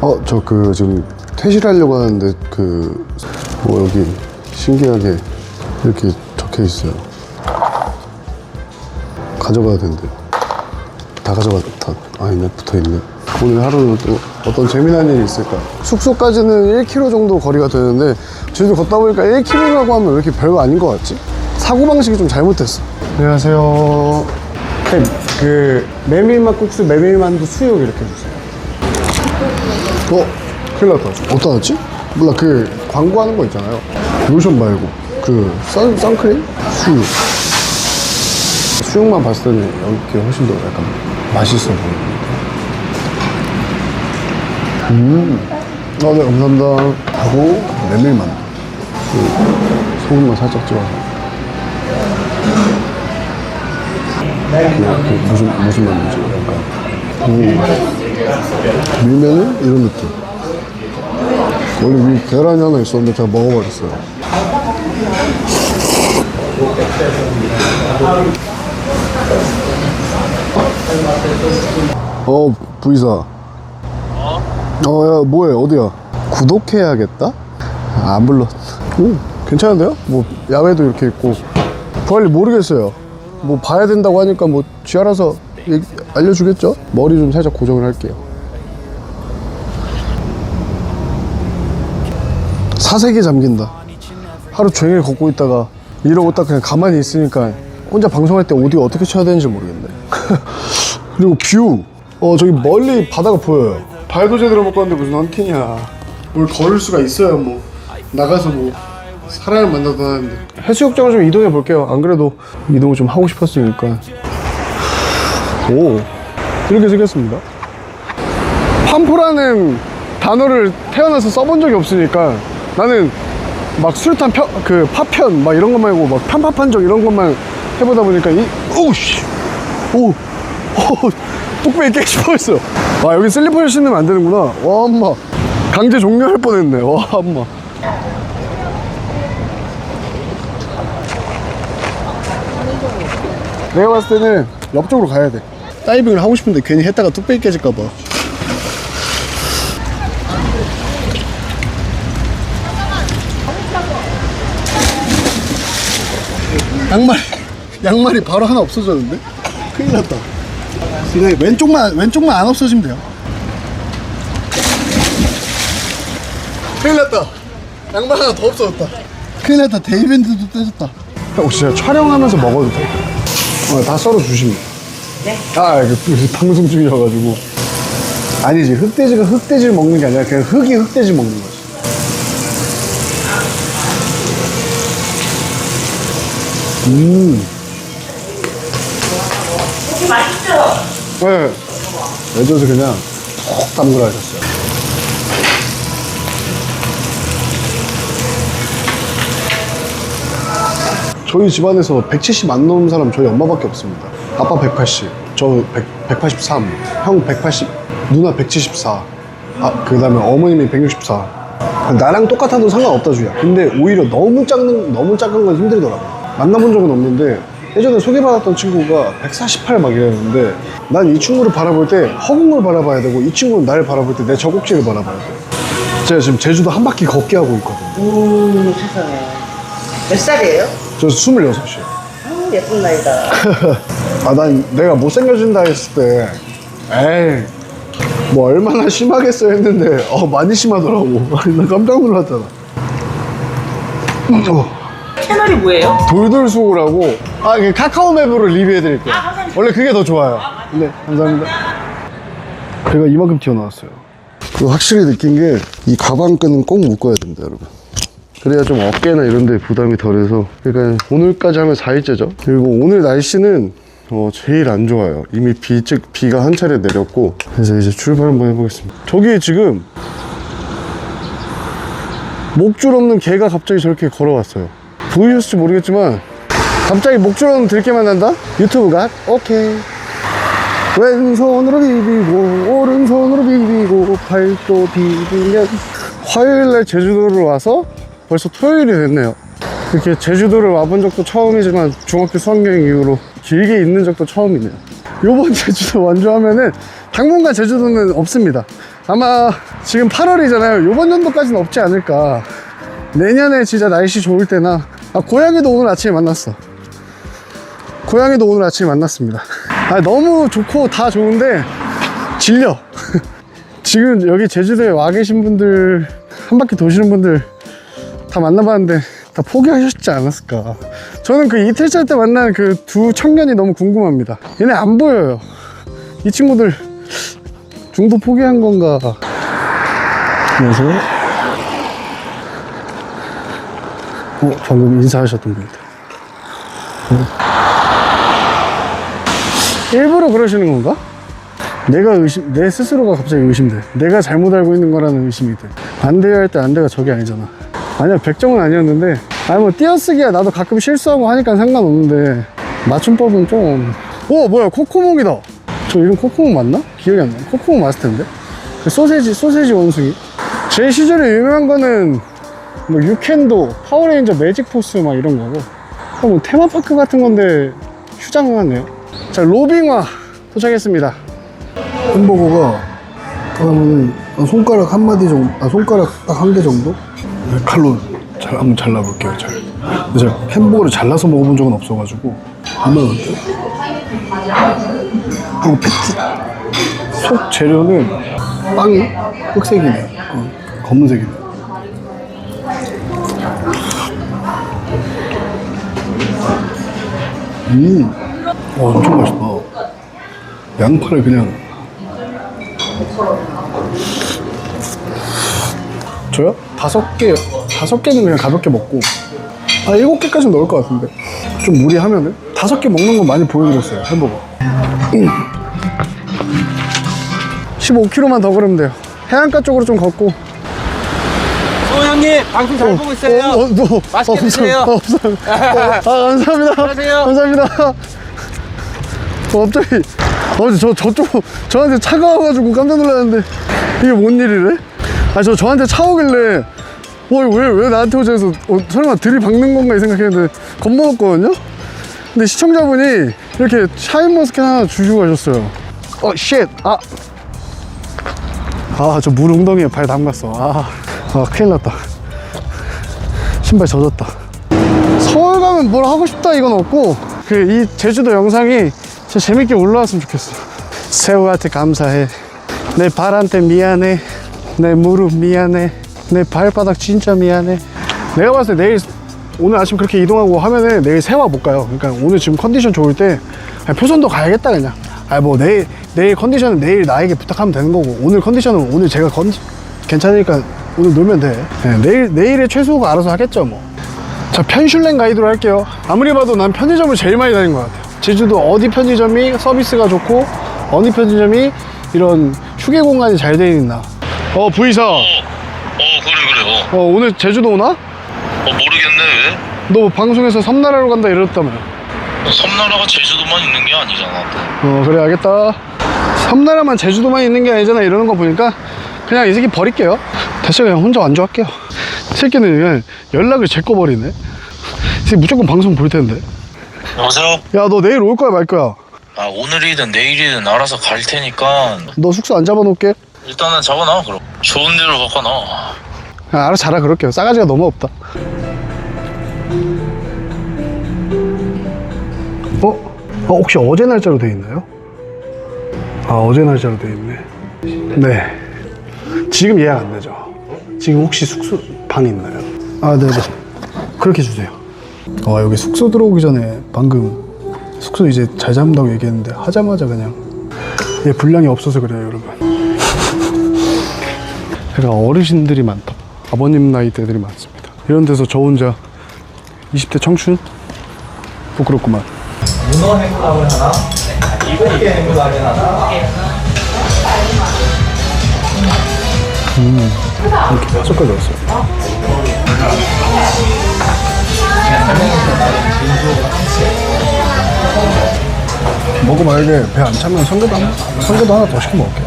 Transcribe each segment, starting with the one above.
어, 저 그 지금 퇴실하려고 하는데 그 뭐 여기 신기하게 이렇게 적혀 있어요. 가져가야 된대요. 다 가져갔다. 아, 있네. 붙어 있네. 오늘 하루는 또 어떤 재미난 일이 있을까? 숙소까지는 1km 정도 거리가 되는데 저희도 걷다 보니까 1km라고 하면 왜 이렇게 별거 아닌 것 같지? 사고방식이 좀 잘못됐어. 안녕하세요. 그 메밀맛 국수, 메밀만두 수육 이렇게 주세요. 어? 큰일 났다. 어디다 놨지? 몰라, 그 광고하는 거 있잖아요. 로션 말고. 그 선, 선크림? 수육. 수육만 봤을 때는 여기 훨씬 더 약간 맛있어 보이는데. 음. 어, 네, 감사합니다. 하고, 메밀만두. 그 소금만 살짝 찍어서. 그, 그 무슨, 무슨 만두지? 약간. 음. 밀면은 이런 느낌. 원래 위 계란이 하나 있었는데 제가 먹어버렸어요. 어, 부이사. 어? 어, 야, 뭐해, 어디야? 구독해야겠다? 아, 안 불러. 오, 괜찮은데요? 뭐, 야외도 이렇게 있고. 부활리 모르겠어요. 뭐, 봐야 된다고 하니까 뭐, 쥐 알아서 알려주겠죠? 머리 좀 살짝 고정을 할게요. 사색이 잠긴다. 하루 종일 걷고 있다가 이러고 딱 그냥 가만히 있으니까 혼자 방송할 때 오디오 어떻게 쳐야 되는지 모르겠네. 그리고 뷰. 어, 저기 멀리 바다가 보여요. 발도 제대로 못 걷는데 무슨 헌팅이야. 뭘 걸을 수가 있어요, 뭐. 나가서 뭐. 사람을 만나도 하는데. 해수욕장을 좀 이동해 볼게요. 안 그래도 이동을 좀 하고 싶었으니까. 오. 이렇게 생겼습니다. 팜프라는 단어를 태어나서 써본 적이 없으니까 나는 막 수류탄 펴, 그 파편 막 이런 것 말고 막 판파판적 이런 것만 해보다 보니까 이 오우씨. 오, 오 뚝배기 깨질 뻔했어. 아 여기 슬리퍼를 신으면 안 되는구나. 와 엄마. 강제 종료할 뻔했네. 와 엄마. 내가 봤을 때는 옆쪽으로 가야 돼 다이빙을 하고 싶은데 괜히 했다가 뚝배기 깨질까봐. 양말 양말이 바로 하나 없어졌는데? 큰일 났다. 그냥 왼쪽만 왼쪽만 안 없어지면 돼요. 큰일 났다. 양말 하나 더 없어졌다. 큰일 났다. 데이밴드도 떼졌다. 혹시 제가 촬영하면서 먹어도 돼요? 어, 다 썰어 주시면 네? 아 이거 방송 중이어가지고 아니지 흑돼지가 흑돼지를 먹는 게 아니라 그냥 흑이 흑돼지 먹는 거지 음 맛있죠? 네. 애줘서 그냥 푹 담그라 하셨어요. 저희 집안에서 170 안 넘는 사람 저희 엄마밖에 없습니다. 아빠 180, 저 100, 183, 형 180, 누나 174, 아, 그 다음에 어머님이 164. 나랑 똑같아도 상관없다 주야. 근데 오히려 너무 작은, 너무 작은 건 힘들더라고. 만나본 적은 없는데 예전에 소개받았던 친구가 148 막 이랬는데 난 이 친구를 바라볼 때 허공을 바라봐야 되고 이 친구는 나를 바라볼 때 내 저곡지를 바라봐야 돼. 제가 지금 제주도 한 바퀴 걷게 하고 있거든요. 오 세상에 몇 살이에요? 저 26이에요. 아 예쁜 나이다 아, 난 내가 못생겨진다 했을 때, 에이, 뭐 얼마나 심하겠어 했는데, 어, 많이 심하더라고. 나 깜짝 놀랐잖아. 어, 채널이 뭐예요? 돌돌수호라고, 아, 그 카카오 맵으로 리뷰해드릴게요. 아, 감사합니다. 원래 그게 더 좋아요. 네, 감사합니다. 제가 이만큼 튀어나왔어요. 그리고 확실히 느낀 게, 이 가방끈은 꼭 묶어야 됩니다, 여러분. 그래야 좀 어깨나 이런 데 부담이 덜해서 그러니까 오늘까지 하면 4일째죠 그리고 오늘 날씨는 어, 제일 안 좋아요. 이미 비, 즉 비가 한 차례 내렸고. 그래서 이제 출발 한번 해보겠습니다. 저기 지금 목줄 없는 개가 갑자기 저렇게 걸어왔어요. 보이셨을지 모르겠지만 갑자기 목줄 없는 들개만 난다? 유튜브가? 오케이. 왼손으로 비비고 오른손으로 비비고 팔도 비비면. 화요일날 제주도를 와서 벌써 토요일이 됐네요. 이렇게 제주도를 와본 적도 처음이지만 중학교 수학여행 이후로 길게 있는 적도 처음이네요 요번 제주도 완주하면은 당분간 제주도는 없습니다. 아마 지금 8월이잖아요. 요번 연도까지는 없지 않을까. 내년에 진짜 날씨 좋을 때나 아, 고양이도 오늘 아침에 만났어. 고양이도 오늘 아침에 만났습니다. 아, 너무 좋고 다 좋은데 질려. 지금 여기 제주도에 와 계신 분들 한 바퀴 도시는 분들 다 만나봤는데 다 포기하셨지 않았을까. 저는 그 이틀째 때 만난 그 두 청년이 너무 궁금합니다. 얘네 안 보여요. 이 친구들 중도 포기한 건가. 안녕하세요. 어, 방금 인사하셨던 분들. 어. 일부러 그러시는 건가? 내가 의심, 내 스스로가 갑자기 의심돼. 내가 잘못 알고 있는 거라는 의심이 돼. 안 돼야 할 때 안 돼가 저게 아니잖아. 아니야, 100점은 아니었는데. 아니, 뭐, 띄어쓰기야 나도 가끔 실수하고 하니까 상관없는데. 맞춤법은 좀. 오, 뭐야, 코코몽이다. 저 이름 코코몽 맞나? 기억이 안 나. 코코몽 맞을 텐데. 그 소세지, 소세지 원숭이. 제 시절에 유명한 거는 뭐, 유캔도, 파워레인저 매직포스 막 이런 거고. 어, 뭐, 테마파크 같은 건데 휴장 같네요. 자, 로빙화 도착했습니다. 햄버거가 그러면은 손가락 한 마디 정도, 아 손가락 딱 한 개 정도? 네, 칼로 잘 한번 잘라볼게요. 잘. 근데 제가 햄버거를 잘라서 먹어본 적은 없어가지고 얼마나 원대 그리고 패티 속 재료는 빵이 흑색이네. 어, 검은색이네. 음, 와 엄청 맛있다. 양파를 그냥 저요? 다섯 개 다섯 개는 그냥 가볍게 먹고 아 일곱 개까지 넣을 것 같은데 좀 무리하면은 다섯 개 먹는 거 많이 보여드렸어요 햄버거 15km만 더 걸으면 돼요 해안가 쪽으로 좀 걷고 소 형님 방송 잘 보고 있어요. 어, 어, 뭐, 맛있게 드세요. 어, 감사합니다. 어, 아, 감사합니다. 안녕하세요. 감사합니다. 어, 갑자기, 어, 저, 저쪽, 저한테 차가 와가지고 깜짝 놀랐는데, 이게 뭔 일이래? 아, 저, 저한테 차 오길래, 어, 왜, 왜 나한테 오지 해서, 어, 설마 들이박는 건가 이 생각했는데, 겁먹었거든요? 근데 시청자분이 이렇게 샤인머스켓 하나 주시고 가셨어요. 어, 쉣! 아! 아, 저 물 웅덩이에 발 담갔어. 아, 아, 큰일 났다. 신발 젖었다. 서울 가면 뭘 하고 싶다 이건 없고, 그, 이 제주도 영상이 진짜 재밌게 올라왔으면 좋겠어. 새우한테 감사해. 내 발한테 미안해. 내 무릎 미안해. 내 발바닥 진짜 미안해. 내가 봤을 때 내일, 오늘 아침 그렇게 이동하고 하면은 내일 세화 못 가요. 그러니까 오늘 지금 컨디션 좋을 때, 그냥 표선도 가야겠다, 그냥. 아, 뭐, 내일, 내일 컨디션은 내일 나에게 부탁하면 되는 거고, 오늘 컨디션은 오늘 제가 컨디, 괜찮으니까 오늘 놀면 돼. 네, 내일, 내일의 최소가 알아서 하겠죠, 뭐. 자, 편슐랭 가이드로 할게요. 아무리 봐도 난 편의점을 제일 많이 다닌 것 같아요. 제주도 어디 편의점이 서비스가 좋고, 어느 편의점이 이런 휴게 공간이 잘돼 있나. 어, 부이사. 어, 어 그래 그래 어, 어, 오늘 제주도 오나? 어 모르겠네 너 방송에서 섬나라로 간다 이랬다며. 왜 섬나라가 제주도만 있는 게 아니잖아 또. 어, 그래, 알겠다. 섬나라만 제주도만 있는 게 아니잖아. 이러는 거 보니까 그냥 이 새끼 버릴게요. 됐어요. 그냥 혼자. 이 새끼는 그냥 연락을 제거 버리네. 이 새끼 무조건 방송 볼 텐데. 여보세요? 야, 너 내일 올 거야, 말 거야? 아 오늘이든 내일이든 알아서 갈 테니까 너 숙소 안 잡아놓을게. 일단은 잡아놔 그럼 좋은 데로 바꿔놔 아, 알아서 자라 그럴게요. 싸가지가 너무 없다. 어? 어, 혹시 어제 날짜로 돼 있나요? 아, 어제 날짜로 돼 있네. 네. 지금 예약 안 되죠? 지금 혹시 숙소 방 있나요? 아, 네네. 그렇게 주세요. 아, 여기 숙소 들어오기 전에 방금 숙소 이제 잘 잡는다고 얘기했는데 하자마자 그냥 얘 분량이 없어서 그래요, 여러분. 제가 어르신들이 많다. 아버님 나이대들이 많습니다. 이런 데서 저 혼자 20대 청춘? 부끄럽구만. 문어 행구라고 하나? 개 행구라고 하나? 이렇게 다섯 가지 왔어요. 먹고 만약에 배 안 차면 성게도 하나, 성게도 하나 더 시켜 먹을게.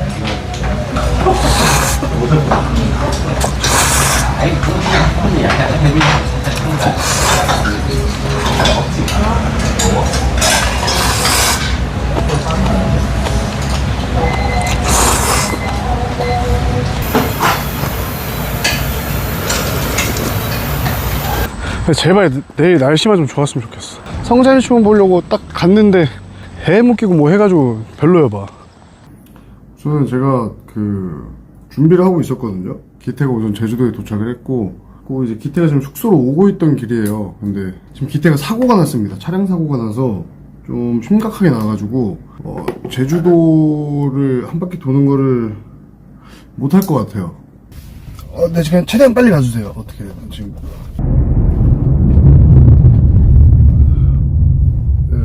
제발 내일 날씨만 좀 좋았으면 좋겠어. 성산시험 보려고 딱 갔는데 해 묶이고 뭐 해가지고 별로여봐. 저는 제가 그 준비를 하고 있었거든요. 기태가 우선 제주도에 도착을 했고, 그 이제 기태가 지금 숙소로 오고 있던 길이에요. 근데 지금 기태가 사고가 났습니다. 차량 사고가 나서 좀 심각하게 나가지고 어, 제주도를 한 바퀴 도는 거를 못할 것 같아요. 어, 네, 지금 최대한 빨리 가주세요. 어떻게 지금